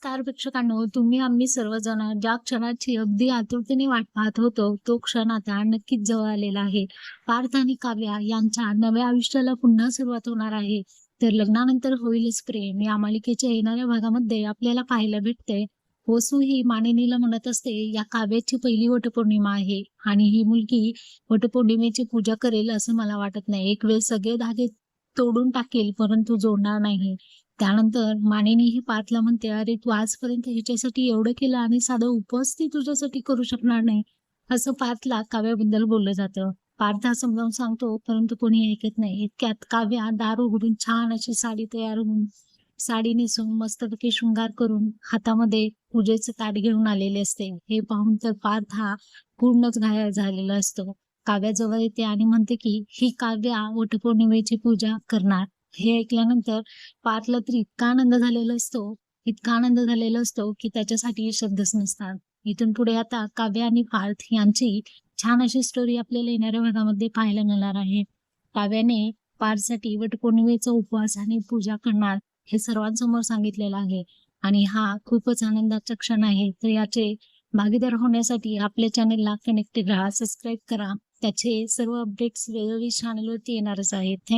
नमस्कार प्रेक्षकांनो. तुम्ही आम्ही सर्वजण ज्या क्षणाची अगदी आतुरतेने वाट पाहत होतो तो क्षण आता नक्कीच जवळ आलेला आहे. पार्थ आणि काव्या यांच्या नव्या आयुष्याला पुन्हा सुरुवात होणार आहे. तर लग्नानंतर होईलच प्रेम. या मालिकेच्या येणाऱ्या भागामध्ये आपल्याला पाहायला भेटते वसू ही मानिनीला म्हणत असते या काव्याची पहिली वटपौर्णिमा आहे आणि ही मुलगी वटपौर्णिमेची पूजा करेल असं मला वाटत नाही. एक वेळ सगळे धागे तोडून टाकेल परंतु जोडणार नाही. त्यानंतर मानिनी हे पार्थला म्हणते अरे तू आजपर्यंत हिच्यासाठी एवढं केलं आणि साधं उपवास ती तुझ्यासाठी करू शकणार नाही. असं पाथला काव्याबद्दल बोललं जातं. पार्थ हा समजावून सांगतो परंतु कोणी ऐकत नाही. इतक्यात काव्या दार उघडून छान अशी साडी तयार होऊन साडी नेसून मस्तपैकी शृंगार करून हातामध्ये पूजेचं ताट घेऊन आलेले असते. हे पाहून तर पार्थ हा पूर्णच घायल झालेला असतो. काव्याजवळ येते आणि म्हणते की ही काव्या वटपौर्णिमेची पूजा करणार हे ऐकल्यानंतर पार्थला तर इतका आनंद झालेला असतो इतका आनंद झालेला असतो की त्याच्यासाठी शब्दच नसतात. इथून पुढे आता काव्य आणि पार्थ यांची छान अशी स्टोरी आपल्याला येणाऱ्या भागामध्ये पाहायला मिळणार आहे. काव्याने पार्थसाठी वटपौर्णिमेचा उपवास आणि पूजा करणार हे सर्वांसमोर सांगितलेलं आहे. आणि हा खूपच आनंदाचा क्षण आहे. तर याचे भागीदार होण्यासाठी आपल्या चॅनेलला कनेक्टेड राहा सबस्क्राईब करा. त्याचे सर्व अपडेट्स वेगवेगळी चॅनलवरती येणारच आहेत. थँक